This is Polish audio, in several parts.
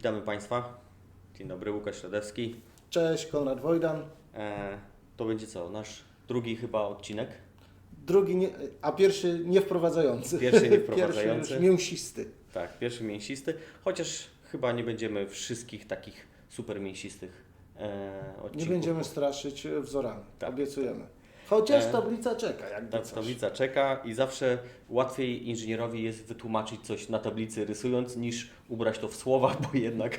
Witamy Państwa. Dzień dobry, Łukasz Radewski. Cześć, Konrad Wojdan. E, to będzie co? Nasz drugi chyba odcinek. Drugi, nie, a pierwszy nie wprowadzający. Pierwszy nie wprowadzający. Pierwszy mięsisty. Tak, pierwszy mięsisty, chociaż chyba nie będziemy wszystkich takich super mięsistych e, odcinków. Nie będziemy straszyć wzorami, Tak. obiecujemy. Chociaż E, tablica czeka, jakby Ta coś. tablica czeka i zawsze łatwiej inżynierowi jest wytłumaczyć coś na tablicy rysując, niż ubrać to w słowa, bo jednak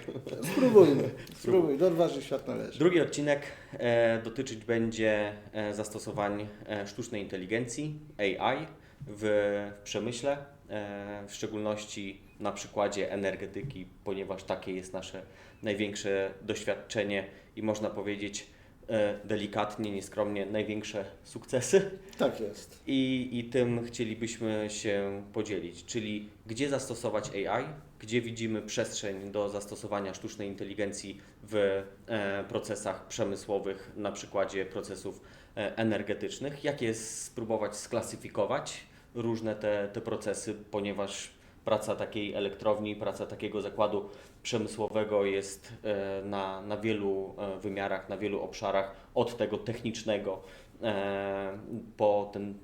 Spróbujmy, spróbuj, do odważnych świat należy. Drugi odcinek e, dotyczyć będzie e, zastosowań e, sztucznej inteligencji, AI, w, w przemyśle, e, w szczególności na przykładzie energetyki, ponieważ takie jest nasze największe doświadczenie i można powiedzieć delikatnie, nieskromnie, największe sukcesy. Tak jest. I, I tym chcielibyśmy się podzielić, czyli gdzie zastosować AI, gdzie widzimy przestrzeń do zastosowania sztucznej inteligencji w e, procesach przemysłowych, na przykładzie procesów e, energetycznych, jak je spróbować sklasyfikować różne te, te procesy, ponieważ praca takiej elektrowni, praca takiego zakładu przemysłowego jest e, na, na wielu e, wymiarach, na wielu obszarach, od tego technicznego e, po ten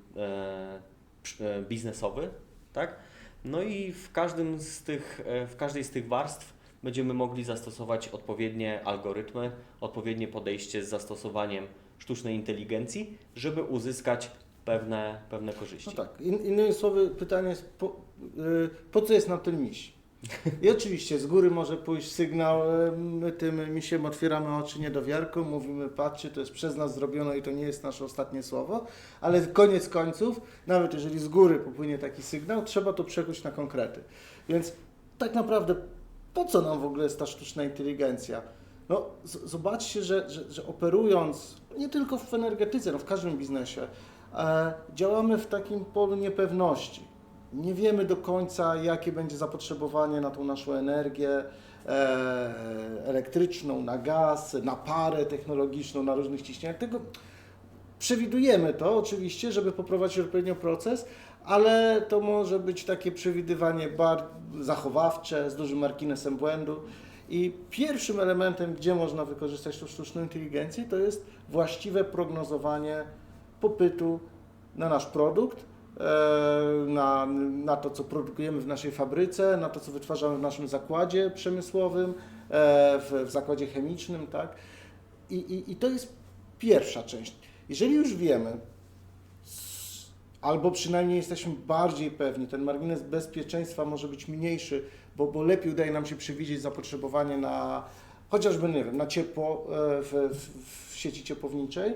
biznesowy, tak? No i w każdym z tych, w każdej z tych warstw będziemy mogli zastosować odpowiednie algorytmy, odpowiednie podejście z zastosowaniem sztucznej inteligencji, żeby uzyskać pewne, pewne korzyści. No tak, In, innymi słowy pytanie jest, po, y, po co jest nam ten miś? I oczywiście z góry może pójść sygnał, y, my tym misiem otwieramy oczy niedowiarką, mówimy patrzcie, to jest przez nas zrobione i to nie jest nasze ostatnie słowo, ale koniec końców, nawet jeżeli z góry popłynie taki sygnał, trzeba to przekuć na konkrety. Więc tak naprawdę po co nam w ogóle jest ta sztuczna inteligencja? No, zobaczcie, że, że, że operując nie tylko w energetyce, no w każdym biznesie, e, działamy w takim polu niepewności. Nie wiemy do końca, jakie będzie zapotrzebowanie na tą naszą energię e, elektryczną, na gaz, na parę technologiczną, na różnych ciśnieniach. Tego przewidujemy to oczywiście, żeby poprowadzić odpowiednio proces, ale to może być takie przewidywanie bar zachowawcze z dużym marginesem błędu. I pierwszym elementem, gdzie można wykorzystać tą sztuczną inteligencję, to jest właściwe prognozowanie popytu na nasz produkt, na, na to, co produkujemy w naszej fabryce, na to, co wytwarzamy w naszym zakładzie przemysłowym, e, w, w zakładzie chemicznym, tak? I, i, I to jest pierwsza część. Jeżeli już wiemy, albo przynajmniej jesteśmy bardziej pewni, ten margines bezpieczeństwa może być mniejszy, bo, bo lepiej udaje nam się przewidzieć zapotrzebowanie na chociażby nie wiem, na ciepło e, w, w, w sieci ciepłowniczej,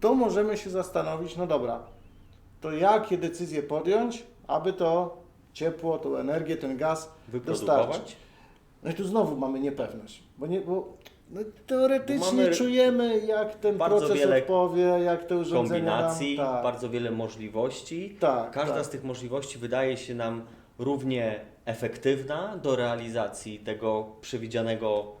to możemy się zastanowić, no dobra, to jakie decyzje podjąć, aby to ciepło, tą energię, ten gaz dostarczyć. No i tu znowu mamy niepewność, bo, nie, bo no, teoretycznie Bo czujemy, jak ten proces wiele odpowie, jak te urządzenia kombinacji, nam, tak, bardzo wiele możliwości. tak, Każda tak. z tych możliwości wydaje się nam równie efektywna do realizacji tego przewidzianego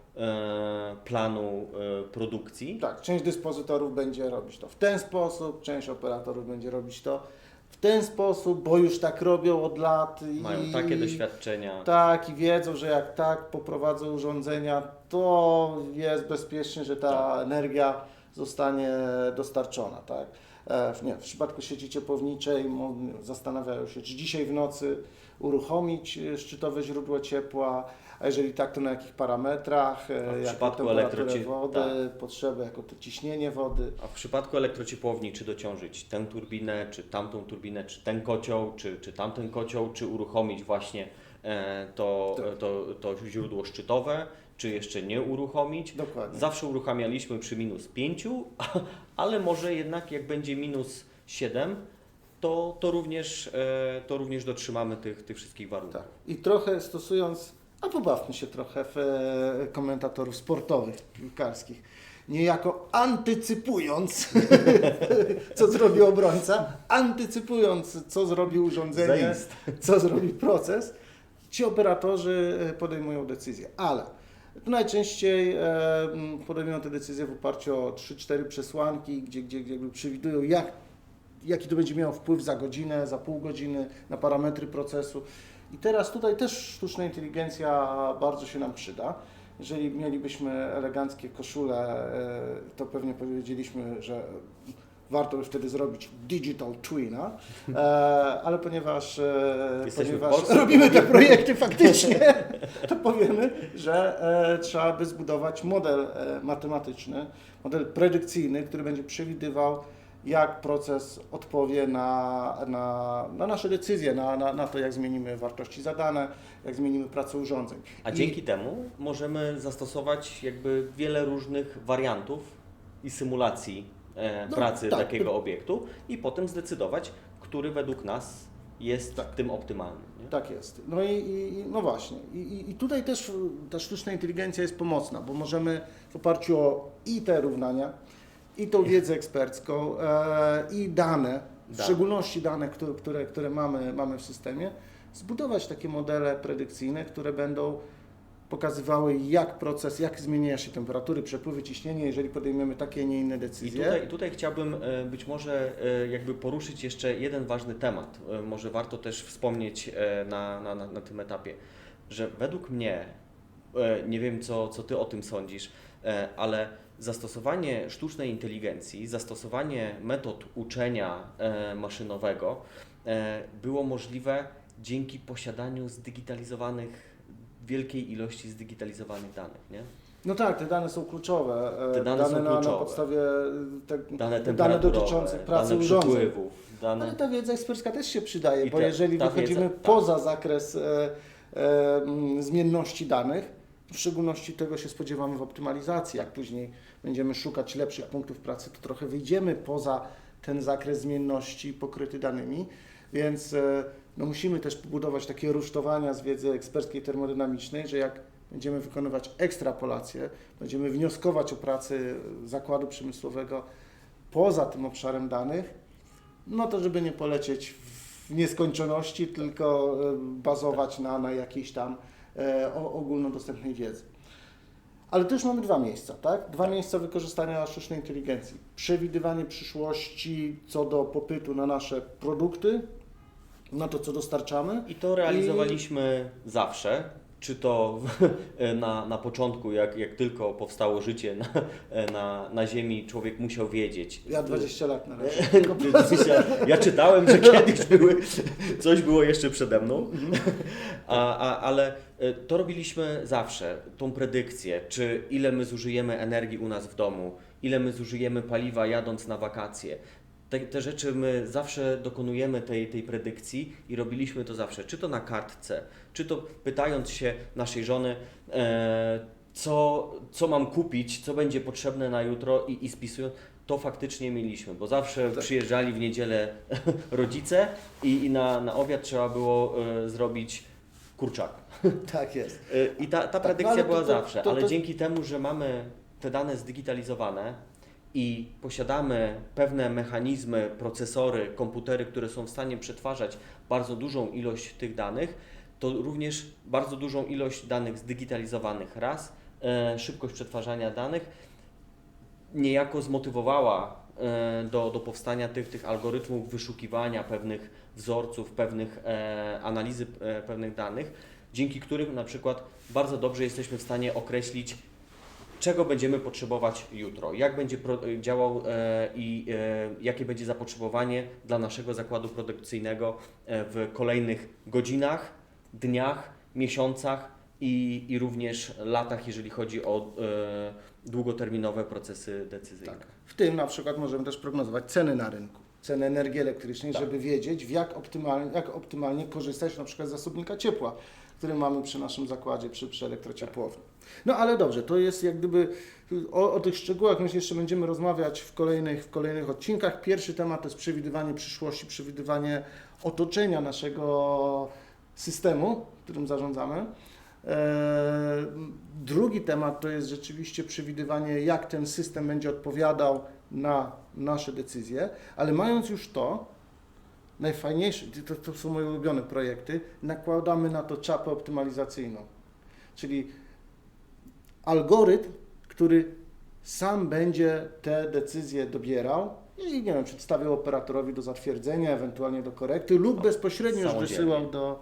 planu e, produkcji. Tak, część dyspozytorów będzie robić to w ten sposób, część operatorów będzie robić to w ten sposób, bo już tak robią od lat. I, Mają takie doświadczenia. Tak, i wiedzą, że jak tak poprowadzą urządzenia, to jest bezpiecznie, że ta Tak. energia zostanie dostarczona. Tak? E, w, nie, w przypadku sieci ciepłowniczej zastanawiają się, czy dzisiaj w nocy uruchomić e, szczytowe źródło ciepła, a jeżeli tak, to na jakich parametrach, e, w jaką przypadku temperaturę wody, tak. potrzeby, jako to ciśnienie wody. A w przypadku elektrociepłowni, czy dociążyć tę turbinę, czy tamtą turbinę, czy ten kocioł, czy, czy tamten kocioł, czy uruchomić właśnie e, to, Tak. to, to źródło szczytowe, czy jeszcze nie uruchomić. Dokładnie. Zawsze uruchamialiśmy przy minus 5, ale może jednak jak będzie minus 7, to, to, również, e, to również dotrzymamy tych, tych wszystkich warunków. Tak. I trochę stosując, a pobawmy się trochę w e, komentatorów sportowych, piłkarskich, niejako antycypując, co zrobi obrońca, antycypując, co zrobi urządzenie, Zaist. co zrobi proces, ci operatorzy e, podejmują decyzje. Ale najczęściej e, podejmują te decyzje w oparciu o 3-4 przesłanki, gdzie, gdzie, gdzie przewidują, jak, jaki to będzie miało wpływ za godzinę, za pół godziny na parametry procesu. I teraz tutaj też sztuczna inteligencja bardzo się nam przyda. Jeżeli mielibyśmy eleganckie koszule, e, to pewnie powiedzieliśmy, że warto by wtedy zrobić digital twina, e, ale ponieważ, e, ponieważ Polsce, robimy te projekty faktycznie, to powiemy, że trzeba by zbudować model matematyczny, model predykcyjny, który będzie przewidywał, jak proces odpowie na, na, na nasze decyzje, na, na, na to, jak zmienimy wartości zadane, jak zmienimy pracę urządzeń. A I- dzięki temu możemy zastosować jakby wiele różnych wariantów i symulacji e, No, pracy tak. takiego obiektu i potem zdecydować, który według nas jest Tak. tym optymalnym. Nie? Tak jest. No i, i no właśnie. I, i, tutaj też ta sztuczna inteligencja jest pomocna, bo możemy w oparciu o i te równania, i tą wiedzę ekspercką, e, i dane, w Dane. szczególności dane, które, które, które mamy, mamy w systemie, zbudować takie modele predykcyjne, które będą pokazywały, jak proces, jak zmienia się temperatury, przepływy, ciśnienie, jeżeli podejmiemy takie, a nie inne I decyzje. tutaj, tutaj chciałbym e, być może e, jakby poruszyć jeszcze jeden ważny temat. Może warto też wspomnieć na, na, na, tym etapie, że według mnie, nie wiem co, co Ty o tym sądzisz, ale zastosowanie sztucznej inteligencji, zastosowanie metod uczenia e, maszynowego e, było możliwe dzięki posiadaniu zdigitalizowanych, wielkiej ilości zdigitalizowanych danych, nie? No tak, te dane są kluczowe. e, Te dane są na, na kluczowe. podstawie e, te, Dane dane dotyczące pracy dane urządzeń. dane... Ale ta wiedza ekspercka też się przydaje, I bo te- jeżeli ta wychodzimy wiedza, tak. poza zakres e, e, mm, zmienności danych, w szczególności tego się spodziewamy w optymalizacji, jak później będziemy szukać lepszych punktów pracy, to trochę wyjdziemy poza ten zakres zmienności pokryty danymi, więc e, no musimy też budować takie rusztowania z wiedzy eksperckiej termodynamicznej, że jak będziemy wykonywać ekstrapolację, będziemy wnioskować o pracy zakładu przemysłowego poza tym obszarem danych, no to żeby nie polecieć w nieskończoności, tylko e, bazować na, na jakiejś tam o- ogólnodostępnej wiedzy. Ale już mamy dwa miejsca, tak? Dwa miejsca wykorzystania sztucznej inteligencji. Przewidywanie przyszłości co do popytu na nasze produkty, na to, co dostarczamy. I to realizowaliśmy zawsze. Czy to na, na początku, jak, jak tylko powstało życie na, na, na Ziemi, człowiek musiał wiedzieć. Ja 20 lat na razie. Ja czytałem, że kiedyś były, coś było jeszcze przede mną, a, a, ale e, to robiliśmy zawsze, tą predykcję, czy ile my zużyjemy energii u nas w domu, ile my zużyjemy paliwa jadąc na wakacje. Te, te rzeczy my zawsze dokonujemy tej, tej predykcji i robiliśmy to zawsze, czy to na kartce, czy to pytając się naszej żony, e, co, co mam kupić, co będzie potrzebne na jutro i, i spisując, to faktycznie mieliśmy, bo zawsze Tak. przyjeżdżali w niedzielę rodzice i, i na, na obiad trzeba było e, zrobić kurczaka. Tak jest. E, I ta, ta no predykcja ale to- była to- zawsze, to- ale to- dzięki temu, że mamy te dane zdigitalizowane i posiadamy pewne mechanizmy, procesory, komputery, które są w stanie przetwarzać bardzo dużą ilość tych danych, to również bardzo dużą ilość danych zdigitalizowanych raz, e, szybkość przetwarzania danych niejako zmotywowała e, do, do powstania tych, tych algorytmów wyszukiwania pewnych wzorców, pewnych e, analizy e, pewnych danych, dzięki którym na przykład bardzo dobrze jesteśmy w stanie określić, czego będziemy potrzebować jutro, jak będzie pro, działał e, i e, jakie będzie zapotrzebowanie dla naszego zakładu produkcyjnego e, w kolejnych godzinach, dniach, miesiącach i, i również latach, jeżeli chodzi o e, długoterminowe procesy decyzyjne. Tak. W tym na przykład możemy też prognozować ceny na rynku, ceny energii elektrycznej, Tak. żeby wiedzieć, w jak optymalnie, jak optymalnie korzystać na przykład z zasobnika ciepła, który mamy przy naszym zakładzie, przy, przy elektrociepłowni. No ale dobrze, to jest jak gdyby o, o tych szczegółach myślę jeszcze będziemy rozmawiać w kolejnych, w kolejnych odcinkach. Pierwszy temat to jest przewidywanie przyszłości, przewidywanie otoczenia naszego systemu, którym zarządzamy. Eee, Drugi temat to jest rzeczywiście przewidywanie, jak ten system będzie odpowiadał na nasze decyzje, ale mając już to, najfajniejsze, to, to są moje ulubione projekty, nakładamy na to czapę optymalizacyjną, czyli algorytm, który sam będzie te decyzje dobierał i nie wiem, przedstawiał operatorowi do zatwierdzenia, ewentualnie do korekty lub bezpośrednio już wysyłał do,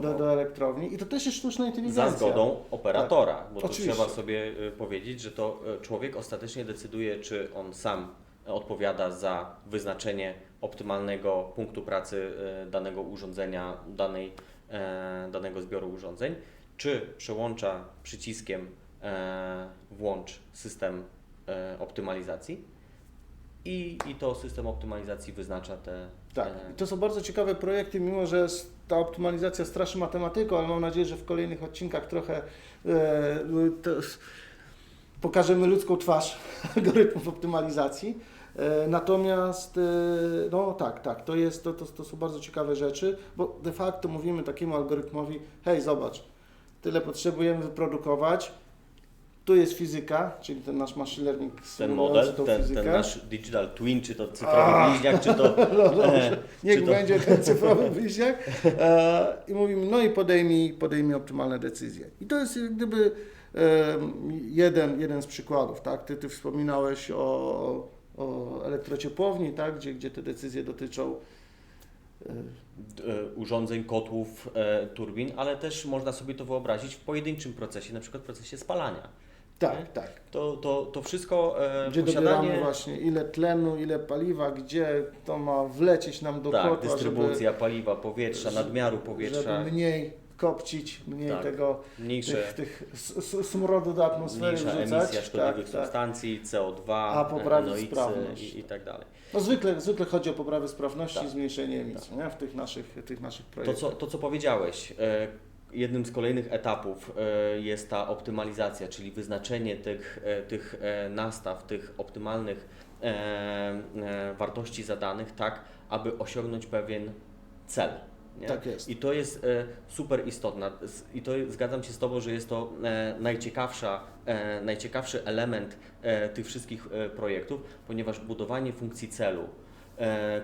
do, do elektrowni. I to też jest sztuczna inteligencja. Za zgodą operatora, bo to Oczywiście. trzeba sobie y, powiedzieć, że to y, człowiek ostatecznie decyduje, czy on sam odpowiada za wyznaczenie optymalnego punktu pracy y, danego urządzenia, danej, e, danego zbioru urządzeń, czy przełącza przyciskiem e, włącz system e, optymalizacji i, i to system optymalizacji wyznacza te. Tak, I to są bardzo ciekawe projekty, mimo że ta optymalizacja straszy matematyką, ale mam nadzieję, że w kolejnych odcinkach trochę e, to, pokażemy ludzką twarz algorytmów optymalizacji. E, natomiast, e, no tak, tak, to, jest, to, to, to są bardzo ciekawe rzeczy, bo de facto mówimy takiemu algorytmowi, hej, zobacz, tyle potrzebujemy wyprodukować, tu jest fizyka, czyli ten nasz machine learning ten model, tą ten, fizykę. ten nasz digital twin, czy to cyfrowy A. bliźniak, czy to. No dobrze, e, niech to- będzie ten cyfrowy bliźniak. E, I mówimy, no i podejmij, podejmij optymalne decyzje. I to jest jak gdyby em, jeden, jeden z przykładów, tak? Ty, ty wspominałeś o, o elektrociepłowni, tak? Gdzie, gdzie te decyzje dotyczą e, e, urządzeń, kotłów, e, turbin, ale też można sobie to wyobrazić w pojedynczym procesie, na przykład w procesie spalania. Tak, tak. To, to, to wszystko e, Gdzie posiadanie, dobieramy właśnie ile tlenu, ile paliwa, gdzie to ma wlecieć nam do tak, kotła, dystrybucja paliwa, powietrza, żeby- nadmiaru powietrza, żeby mniej kopcić, mniej Tak. tego mniejsze, tych, tych smrodu do atmosfery mniejsza wrzucać. emisja szkodliwych tak, tak. substancji, CO2, A poprawić NOx sprawność. i, i tak dalej. No zwykle, zwykle chodzi o poprawę sprawności Tak. i zmniejszenie emisji nie? w tych naszych, tych naszych To projektach. co, to, co powiedziałeś, e, jednym z kolejnych etapów e, jest ta optymalizacja, czyli wyznaczenie tych, e, tych e, nastaw, tych optymalnych wartości zadanych, tak, aby osiągnąć pewien cel. Nie? Tak jest. I to jest super istotne. I to zgadzam się z Tobą, że jest to najciekawsza, najciekawszy element tych wszystkich projektów, ponieważ budowanie funkcji celu,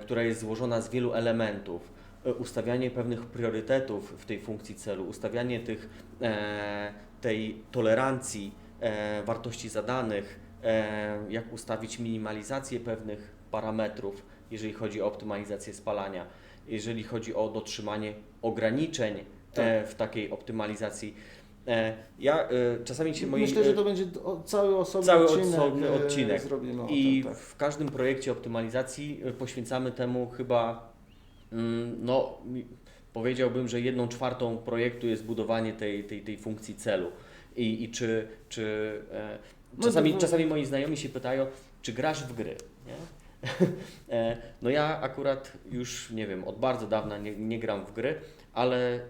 która jest złożona z wielu elementów, ustawianie pewnych priorytetów w tej funkcji celu, ustawianie tych, e, tej tolerancji e, wartości zadanych, e, jak ustawić minimalizację pewnych parametrów, jeżeli chodzi o optymalizację spalania, jeżeli chodzi o dotrzymanie ograniczeń e, w takiej optymalizacji. E, ja e, czasami się moi Myślę, że e, to będzie cały osobny Cały odcinek, osobny e, odcinek. zrobimy i tym, tak. w każdym projekcie optymalizacji e, poświęcamy temu chyba, no mi- powiedziałbym, że jedną czwartą projektu jest budowanie tej, tej, tej funkcji celu. I, i czy, czy e, No czasami, czasami moi znajomi się pytają, czy grasz w gry? Nie? E, No ja akurat już, nie wiem, od bardzo dawna nie, nie gram w gry, ale e,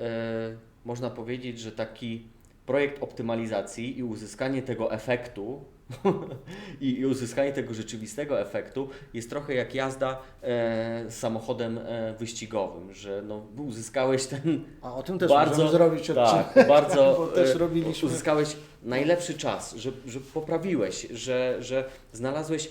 można powiedzieć, że taki projekt optymalizacji i uzyskanie tego efektu i, i uzyskanie tego rzeczywistego efektu jest trochę jak jazda e, samochodem e, wyścigowym, że no, uzyskałeś ten A o tym też bardzo- zrobić odcinek. tak, bardzo też e, robiliśmy. uzyskałeś najlepszy czas, że, że poprawiłeś, że, że znalazłeś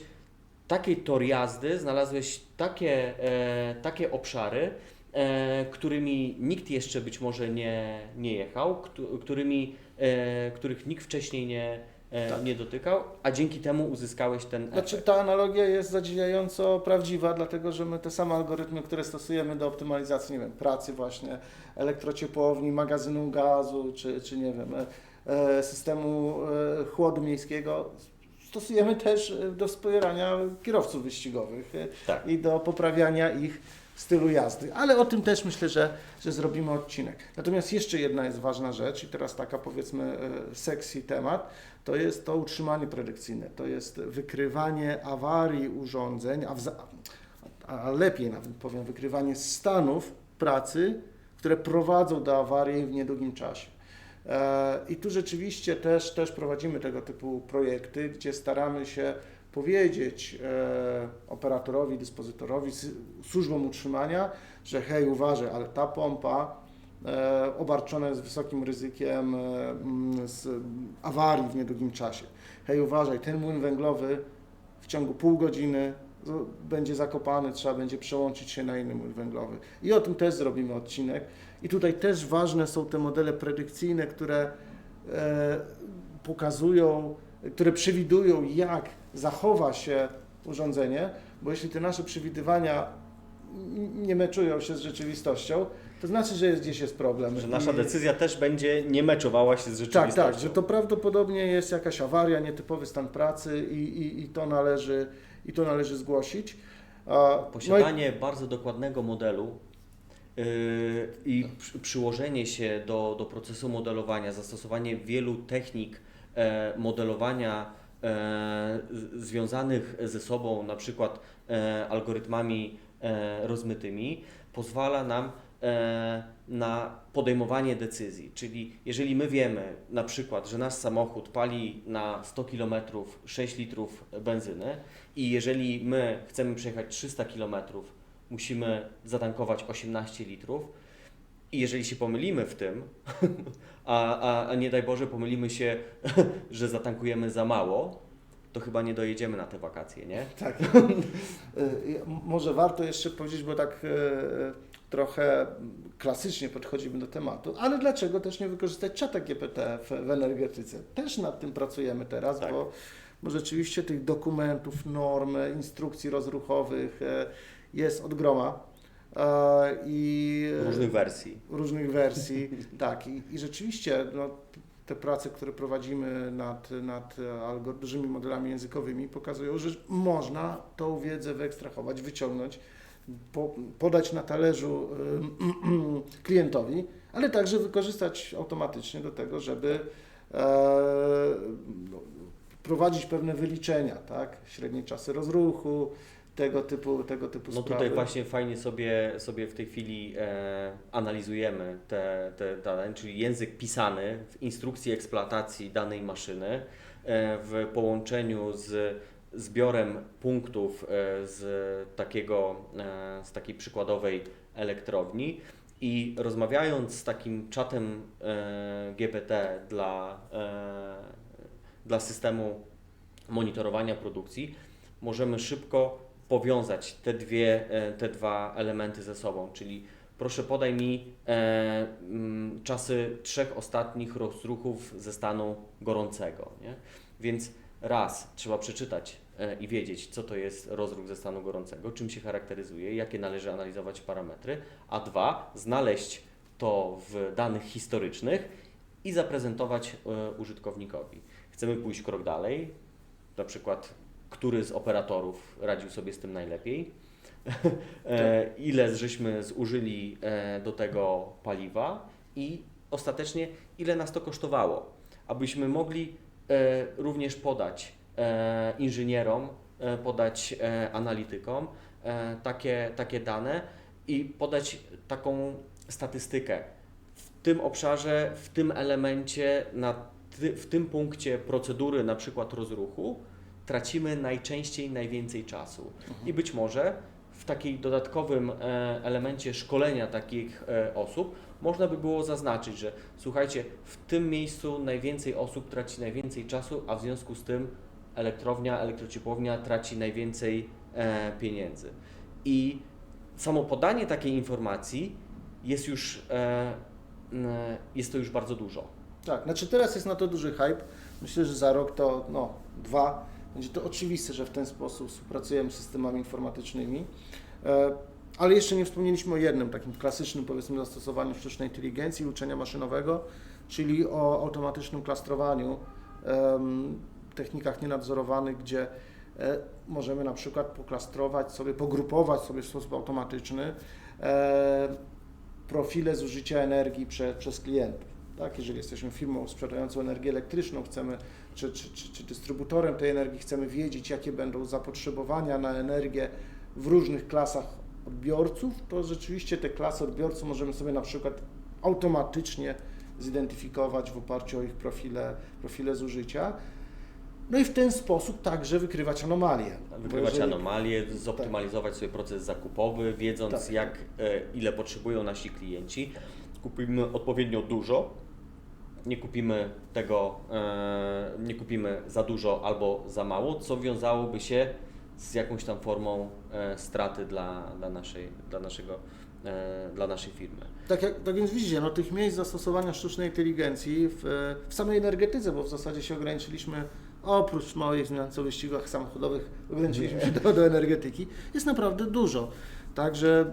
taki tor jazdy, znalazłeś takie, e, takie obszary, e, którymi nikt jeszcze być może nie, nie jechał, któ- którymi, e, których nikt wcześniej nie, Tak. nie dotykał, a dzięki temu uzyskałeś ten Znaczy efekt. ta analogia jest zadziwiająco prawdziwa, dlatego że my te same algorytmy, które stosujemy do optymalizacji, nie wiem, pracy właśnie elektrociepłowni, magazynu gazu, czy, czy nie wiem, e, e, systemu e, chłodu miejskiego, stosujemy też e, do wspierania kierowców wyścigowych e, Tak. i do poprawiania ich stylu jazdy. Ale o tym też myślę, że, że zrobimy odcinek. Natomiast jeszcze jedna jest ważna rzecz i teraz taka powiedzmy e, sexy temat, to jest to utrzymanie predykcyjne, to jest wykrywanie awarii urządzeń, a, a lepiej nawet powiem, wykrywanie stanów pracy, które prowadzą do awarii w niedługim czasie. E, I tu rzeczywiście też, też prowadzimy tego typu projekty, gdzie staramy się powiedzieć e, operatorowi, dyspozytorowi, służbom utrzymania, że hej, uważaj, ale ta pompa e, obarczona jest wysokim ryzykiem e, mm, awarii w niedługim czasie. Hej, uważaj, ten młyn węglowy w ciągu pół godziny będzie zakopany, trzeba będzie przełączyć się na inny młyn węglowy. I o tym też zrobimy odcinek. I tutaj też ważne są te modele predykcyjne, które pokazują, które przewidują, jak zachowa się urządzenie, bo jeśli te nasze przewidywania nie meczują się z rzeczywistością, to znaczy, że jest, gdzieś jest problem. Że nasza I- decyzja też będzie nie meczowała się z Tak, rzeczywistością. tak, że to prawdopodobnie jest jakaś awaria, nietypowy stan pracy i, i, i, to, należy, i to należy zgłosić. A, no i- Posiadanie bardzo dokładnego modelu yy, i przy, przyłożenie się do, do procesu modelowania, zastosowanie wielu technik e, modelowania związanych ze sobą, na przykład e, algorytmami e, rozmytymi, pozwala nam e, na podejmowanie decyzji. Czyli jeżeli my wiemy na przykład, że nasz samochód pali na 100 km 6 litrów benzyny i jeżeli my chcemy przejechać 300 km, musimy zatankować 18 litrów i jeżeli się pomylimy w tym, a, a, a nie daj Boże pomylimy się, że zatankujemy za mało, to chyba nie dojedziemy na te wakacje, nie? Tak. Y, Może warto jeszcze powiedzieć, bo tak e, trochę klasycznie podchodzimy do tematu, ale dlaczego też nie wykorzystać czata GPT w, w energetyce? Też nad tym pracujemy teraz, Tak. bo, bo rzeczywiście tych dokumentów, norm, instrukcji rozruchowych e, jest od groma. E, I Różnych wersji. różnych wersji. tak, i, i rzeczywiście no, te prace, które prowadzimy nad, nad algo, dużymi modelami językowymi pokazują, że można tą wiedzę wyekstrahować, wyciągnąć, po, podać na talerzu klientowi, ale także wykorzystać automatycznie do tego, żeby e, no, prowadzić pewne wyliczenia, tak? Średnie czasy rozruchu, tego typu, tego typu No sprawy. tutaj właśnie fajnie sobie, sobie w tej chwili e, analizujemy te, te dane, czyli język pisany w instrukcji eksploatacji danej maszyny e, w połączeniu z zbiorem punktów e, z takiego, e, z takiej przykładowej elektrowni i rozmawiając z takim czatem e, GPT dla, e, dla systemu monitorowania produkcji, możemy szybko powiązać te, dwie, e, te dwa elementy ze sobą, czyli proszę podaj mi e, mm, czasy trzech ostatnich rozruchów ze stanu gorącego. Nie? Więc raz trzeba przeczytać e, i wiedzieć, co to jest rozruch ze stanu gorącego, czym się charakteryzuje, jakie należy analizować parametry, a dwa znaleźć to w danych historycznych i zaprezentować e, użytkownikowi. Chcemy pójść krok dalej, na przykład który z operatorów radził sobie z tym najlepiej, e, ile żeśmy zużyli e, do tego paliwa? I ostatecznie ile nas to kosztowało, abyśmy mogli e, również podać inżynierom, podać analitykom takie, takie dane i podać taką statystykę. W tym obszarze, w tym elemencie, na ty, w tym punkcie procedury, na przykład rozruchu, tracimy najczęściej najwięcej czasu. I być może w takiej dodatkowym e, elemencie szkolenia takich e, osób można by było zaznaczyć, że słuchajcie, w tym miejscu najwięcej osób traci najwięcej czasu, a w związku z tym elektrownia, elektrociepłownia traci najwięcej e, pieniędzy. I samo podanie takiej informacji jest już, jest to już bardzo dużo. Tak, znaczy teraz jest na to duży hype. Myślę, że za rok to no, dwa. Będzie to oczywiste, że w ten sposób współpracujemy z systemami informatycznymi. E, Ale jeszcze nie wspomnieliśmy o jednym takim klasycznym, powiedzmy, zastosowaniu sztucznej inteligencji, uczenia maszynowego, czyli o automatycznym klastrowaniu, technikach nienadzorowanych, gdzie e, możemy na przykład poklastrować sobie, pogrupować sobie w sposób automatyczny e, profile zużycia energii prze, przez klientów. Tak? Jeżeli jesteśmy firmą sprzedającą energię elektryczną, chcemy, czy, czy, czy, czy dystrybutorem tej energii, chcemy wiedzieć, jakie będą zapotrzebowania na energię w różnych klasach odbiorców, to rzeczywiście te klasy odbiorców możemy sobie na przykład automatycznie zidentyfikować w oparciu o ich profile, profile zużycia. No i w ten sposób także wykrywać anomalie. Wykrywać jeżeli- anomalie, zoptymalizować sobie proces zakupowy, wiedząc Tak. jak, e, ile potrzebują nasi klienci. Kupimy odpowiednio dużo, nie kupimy tego, e, nie kupimy za dużo albo za mało, co wiązałoby się z jakąś tam formą e, straty dla, dla, naszej, dla naszego e, dla naszej firmy. Tak, jak, tak więc widzicie, no, tych miejsc zastosowania sztucznej inteligencji w, w samej energetyce, bo w zasadzie się ograniczyliśmy, oprócz małych zmian co wyścigach samochodowych, ograniczyliśmy się do, do energetyki, jest naprawdę dużo. Także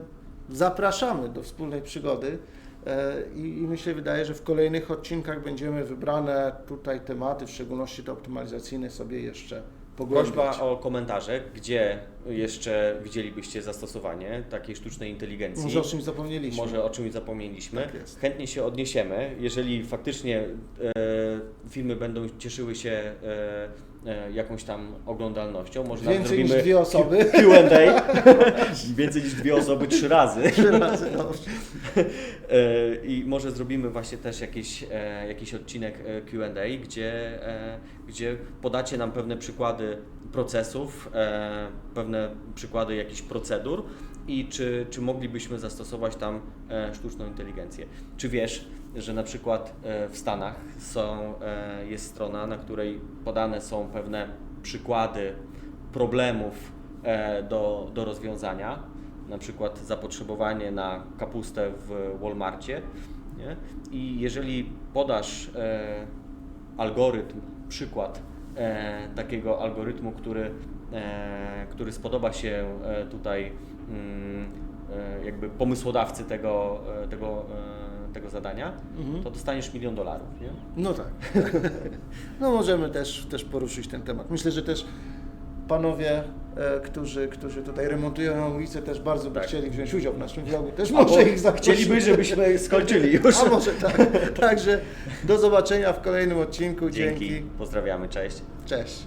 zapraszamy do wspólnej przygody e, i, i myślę, wydaje, że w kolejnych odcinkach będziemy wybrane tutaj tematy, w szczególności te optymalizacyjne, sobie jeszcze pogłębiać. Prośba o komentarze, gdzie jeszcze widzielibyście zastosowanie takiej sztucznej inteligencji. Może o czymś zapomnieliśmy. Może o czymś zapomnieliśmy. Tak. Chętnie się odniesiemy. Jeżeli faktycznie e, filmy będą cieszyły się e, e, jakąś tam oglądalnością, może Więcej niż zrobimy dwie osoby. Q&A. Więcej niż dwie osoby, trzy razy. Trzy razy. E, I może zrobimy właśnie też jakiś, e, jakiś odcinek e, Q&A, gdzie, gdzie podacie nam pewne przykłady procesów, e, pewne przykłady jakichś procedur i czy, czy moglibyśmy zastosować tam e, sztuczną inteligencję. Czy wiesz, że na przykład e, w Stanach są, e, jest strona, na której podane są pewne przykłady problemów do, do rozwiązania, na przykład zapotrzebowanie na kapustę w Walmarcie. Nie? I jeżeli podasz algorytm, przykład takiego algorytmu, który, który spodoba się e, tutaj mm, e, jakby pomysłodawcy tego, e, tego, e, tego zadania, Mhm. to dostaniesz milion dolarów. Nie? No tak. No możemy też, też poruszyć ten temat. Myślę, że też panowie, e, którzy, którzy tutaj remontują ulicę, też bardzo by Tak. chcieli wziąć udział w naszym vlogu. Też Albo może ich zaprosimy. Chcieliby, żebyśmy skończyli już. A może tak. Także do zobaczenia w kolejnym odcinku. Dzięki. Dzięki. Pozdrawiamy, cześć. Cześć.